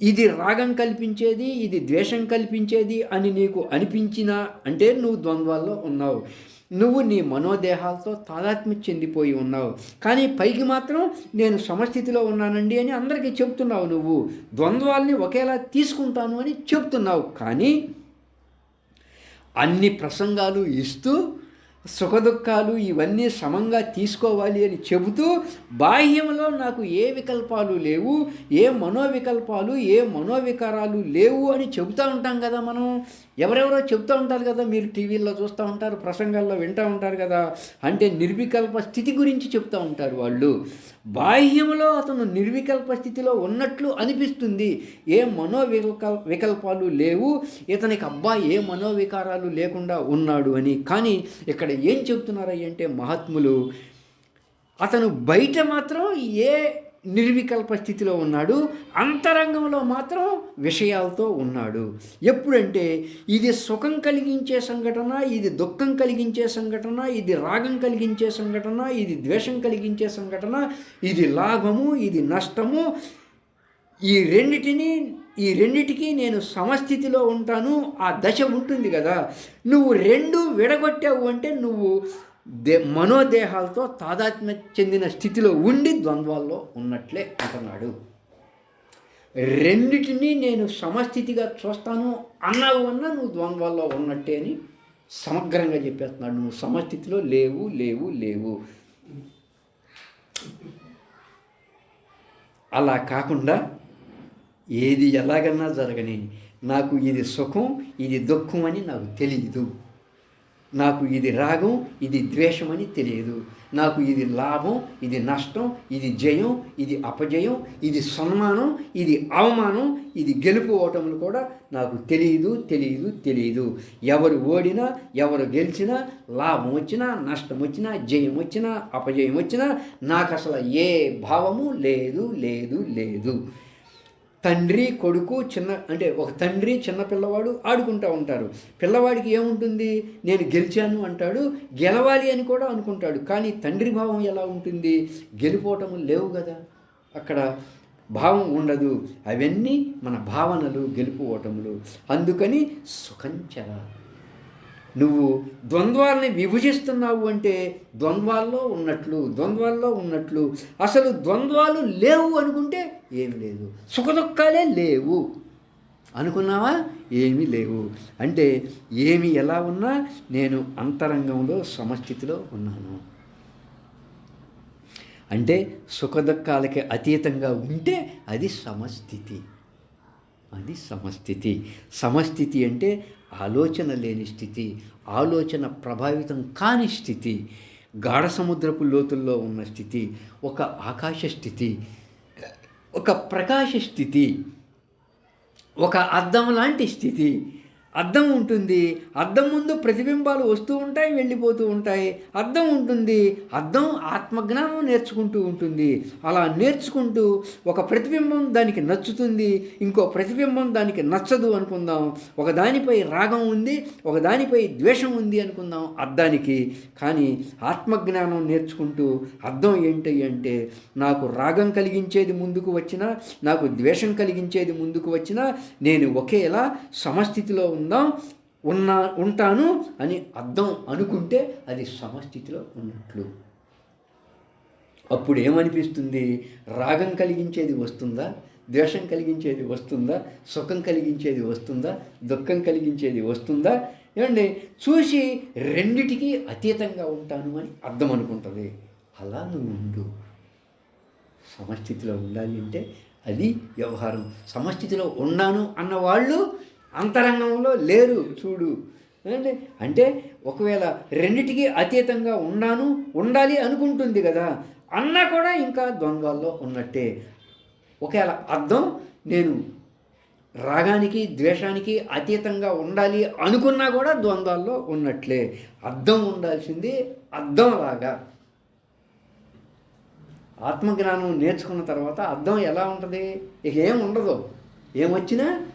ఇది రాగం కల్పించేది ఇది ద్వేషం కల్పించేది అని నీకు అనిపించినా అంటే నువ్వు ద్వంద్వాల్లో ఉన్నావు. నువ్వు నీ మనోదేహాలతో తాదాత్మ్య చెందిపోయి ఉన్నావు. కానీ పైకి మాత్రం నేను సమస్థితిలో ఉన్నానండి అని అందరికీ చెప్తున్నావు నువ్వు. ద్వంద్వాల్ని ఒకేలా తీసుకుంటాను అని చెప్తున్నావు. కానీ అన్ని ప్రసంగాలు ఇస్తూ సుఖదుఖాలు ఇవన్నీ సమంగా తీసుకోవాలి అని చెబుతూ బాహ్యంలో నాకు ఏ వికల్పాలు లేవు ఏ మనోవికల్పాలు ఏ మనోవికారాలు లేవు అని చెబుతూ ఉంటాం కదా మనం. ఎవరెవరో చెబుతూ ఉంటారు కదా మీరు టీవీల్లో చూస్తూ ఉంటారు ప్రసంగాల్లో వింటూ ఉంటారు కదా. అంటే నిర్వికల్ప స్థితి గురించి చెప్తూ ఉంటారు వాళ్ళు. బాహ్యంలో అతను నిర్వికల్ప స్థితిలో ఉన్నట్లు అనిపిస్తుంది. ఏ మనోవికల్ వికల్పాలు లేవు. ఇతనికి అబ్బా ఏ మనోవికారాలు లేకుండా ఉన్నాడు అని. కానీ ఇక్కడ ఏం చెబుతున్నారయ్య అంటే మహాత్ములు అతను బయట మాత్రం ఏ నిర్వికల్ప స్థితిలో ఉన్నాడు అంతరంగంలో మాత్రం విషయాలతో ఉన్నాడు. ఎప్పుడంటే ఇది సుఖం కలిగించే సంఘటన ఇది దుఃఖం కలిగించే సంఘటన ఇది రాగం కలిగించే సంఘటన ఇది ద్వేషం కలిగించే సంఘటన ఇది లాభము ఇది నష్టము ఈ రెండిటిని ఈ రెండిటికి నేను సమస్థితిలో ఉంటాను ఆ దశ ఉంటుంది కదా. నువ్వు రెండు విడగొట్టావు అంటే నువ్వు దే మనోదేహాలతో తాదాత్మ్య చెందిన స్థితిలో ఉండి ద్వంద్వాల్లో ఉన్నట్లే అంటున్నాడు. రెండిటినీ నేను సమస్థితిగా చూస్తాను అన్నావు అన్నా నువ్వు ద్వంద్వాల్లో ఉన్నట్టే అని సమగ్రంగా చెప్పేస్తున్నాడు. నువ్వు సమస్థితిలో లేవు లేవు లేవు. అలా కాకుండా ఏది ఎలాగన్నా జరగని నాకు ఇది సుఖం ఇది దుఃఖం అని నాకు తెలియదు నాకు ఇది రాగం ఇది ద్వేషం అని తెలియదు. నాకు ఇది లాభం ఇది నష్టం ఇది జయం ఇది అపజయం ఇది సన్మానం ఇది అవమానం ఇది గెలుపు ఓటములు కూడా నాకు తెలియదు తెలియదు తెలియదు ఎవరు ఓడినా ఎవరు గెలిచినా లాభం వచ్చినా నష్టం వచ్చినా జయం వచ్చినా అపజయం వచ్చినా నాకు అసలు ఏ భావము లేదు లేదు లేదు. తండ్రి కొడుకు చిన్న అంటే ఒక తండ్రి చిన్న పిల్లవాడు ఆడుకుంటూ ఉంటారు పిల్లవాడికి ఏముంటుంది? నేను గెలిచాను అంటాడు గెలవాలి అని కూడా అనుకుంటాడు. కానీ తండ్రి భావం ఎలా ఉంటుంది? గెలిపోవటము లేవు కదా. అక్కడ భావం ఉండదు. అవన్నీ మన భావనలు గెలుపు ఓటములు. అందుకని సుఖంచర నువ్వు ద్వంద్వాలని విభజిస్తున్నావు అంటే ద్వంద్వాల్లో ఉన్నట్లు ద్వంద్వాల్లో ఉన్నట్లు. అసలు ద్వంద్వాలు లేవు అనుకుంటే ఏమి లేదు. సుఖదుఖాలే లేవు. అనుకున్నావా? ఏమీ లేవు. అంటే ఏమి ఎలా ఉన్నా నేను అంతరంగంలో సమస్థితిలో ఉన్నాను. అంటే సుఖదుఖాలకి అతీతంగా ఉంటే అది సమస్థితి. అది సమస్థితి. సమస్థితి అంటే ఆలోచన లేని స్థితి ఆలోచన ప్రభావితం కాని స్థితి గాఢ సముద్రపు లోతుల్లో ఉన్న స్థితి ఒక ఆకాశ స్థితి ఒక ప్రకాశ స్థితి ఒక అద్దం లాంటి స్థితి అద్దం ఉంటుంది. అద్దం ముందు ప్రతిబింబాలు వస్తూ ఉంటాయి వెళ్ళిపోతూ ఉంటాయి. అద్దం ఉంటుంది. అద్దం ఆత్మజ్ఞానం నేర్చుకుంటూ ఉంటుంది. అలా నేర్చుకుంటూ ఒక ప్రతిబింబం దానికి నచ్చుతుంది. ఇంకో ప్రతిబింబం దానికి నచ్చదు అనుకుందాం. ఒక దానిపై రాగం ఉంది ఒక దానిపై ద్వేషం ఉంది అనుకుందాం అద్దానికి. కానీ ఆత్మజ్ఞానం నేర్చుకుంటూ అర్థం ఏంటి అంటే నాకు రాగం కలిగించేది ముందుకు వచ్చినా నాకు ద్వేషం కలిగించేది ముందుకు వచ్చినా నేను ఒకేలా సమస్థితిలో ఉందాం? ఉన్నా ఉంటాను అని అర్థం అనుకుంటే అది సమస్థితిలో ఉన్నట్లు. అప్పుడు ఏమనిపిస్తుంది? రాగం కలిగించేది వస్తుందా? ద్వేషం కలిగించేది వస్తుందా? సుఖం కలిగించేది వస్తుందా? దుఃఖం కలిగించేది వస్తుందా? ఏమండి? చూసి రెండిటికి అతీతంగా ఉంటాను అని అర్థం అనుకుంటుంది. అలా నువ్వు ఉండు. సమస్థితిలో ఉండాలి అంటే అది వ్యవహారం. సమస్థితిలో ఉన్నాను అన్న వాళ్ళు అంతరంగంలో లేరు చూడు. అంటే అంటే ఒకవేళ రెండిటికి అతీతంగా ఉన్నాను ఉండాలి అనుకుంటుంది కదా అన్నా కూడా ఇంకా ద్వంద్వాల్లో ఉన్నట్టే. ఒకవేళ అర్థం నేను రాగానికి ద్వేషానికి అతీతంగా ఉండాలి అనుకున్నా కూడా ద్వంద్వాల్లో ఉన్నట్లే. అర్థం ఉండాల్సింది అర్థంలాగా ఆత్మజ్ఞానం నేర్చుకున్న తర్వాత అర్థం ఎలా ఉంటుంది? ఇక ఏం ఉండదు. ఏమొచ్చినా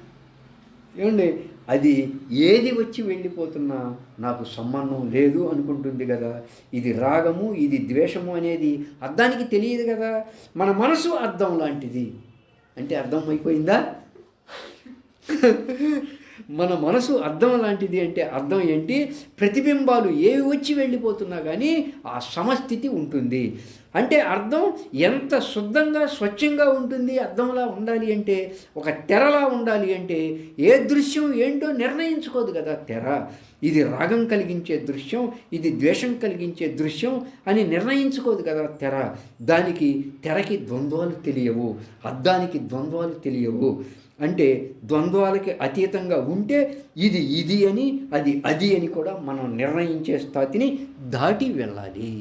ఏమండి? అది ఏది వచ్చి వెళ్ళిపోతున్నా నాకు సంబంధం లేదు అనుకుంటుంది కదా. ఇది రాగము ఇది ద్వేషము అనేది అర్థానికి తెలియదు కదా. మన మనసు అర్థం లాంటిది. అంటే అర్థమైపోయిందా మన మనసు అర్థం లాంటిది అంటే అర్థం ఏంటి? ప్రతిబింబాలు ఏవి వచ్చి వెళ్ళిపోతున్నా కానీ ఆ సమస్థితి ఉంటుంది. అంటే అర్థం ఎంత శుద్ధంగా స్వచ్ఛంగా ఉంటుంది అర్థంలా ఉండాలి అంటే ఒక తెరలా ఉండాలి అంటే ఏ దృశ్యం ఏంటో నిర్ణయించుకోదు కదా తెర. ఇది రాగం కలిగించే దృశ్యం ఇది ద్వేషం కలిగించే దృశ్యం అని నిర్ణయించుకోదు కదా తెర. దానికి తెరకి ద్వంద్వాలు తెలియవు అద్దానికి ద్వంద్వాలు తెలియవు. అంటే ద్వంద్వాలకి అతీతంగా ఉంటే ఇది ఇది అని అది అది అని కూడా మనం నిర్ణయించే స్థాతిని దాటి వెళ్ళాలి.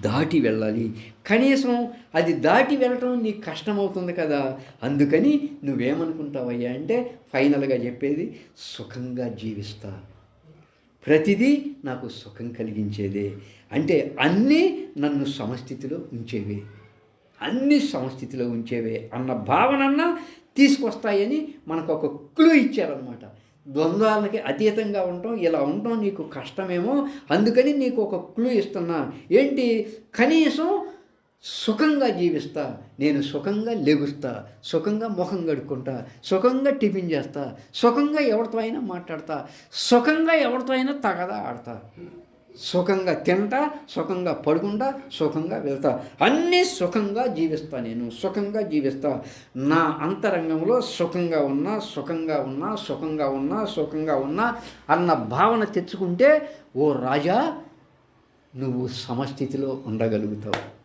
దాటి వెళ్ళాలి. కనీసం అది దాటి వెళ్ళటం నీకు కష్టమవుతుంది కదా. అందుకని నువ్వేమనుకుంటావయ్యా అంటే ఫైనల్గా చెప్పేది సుఖంగా జీవిస్తా. ప్రతిదీ నాకు సుఖం కలిగించేదే. అంటే అన్నీ నన్ను సమస్థితిలో ఉంచేవే. అన్ని సమస్థితిలో ఉంచేవే అన్న భావనన్నా తీసుకొస్తాయని మనకు ఒక క్లూ ఇచ్చారనమాట ద్వంద్వాలకి అతీతంగా ఉండటం ఇలా ఉండటం నీకు కష్టమేమో అందుకని నీకు ఒక క్లూ ఇస్తున్నా. ఏంటి? కనీసం సుఖంగా జీవిస్తా నేను సుఖంగా లెగుస్తా సుఖంగా ముఖం కడుక్కుంటా సుఖంగా టిఫిన్ చేస్తా సుఖంగా ఎవరితో అయినా మాట్లాడతా సుఖంగా ఎవరితో అయినా తగదా ఆడతా సుఖంగా తింటా సుఖంగా పడుకుంటా సుఖంగా వెళ్తా. అన్నీ సుఖంగా జీవిస్తా నేను సుఖంగా జీవిస్తా. నా అంతరంగంలో సుఖంగా ఉన్నా సుఖంగా ఉన్నా సుఖంగా ఉన్నా సుఖంగా ఉన్నా అన్న భావన తెచ్చుకుంటే ఓ రాజా నువ్వు సమస్థితిలో ఉండగలుగుతావు.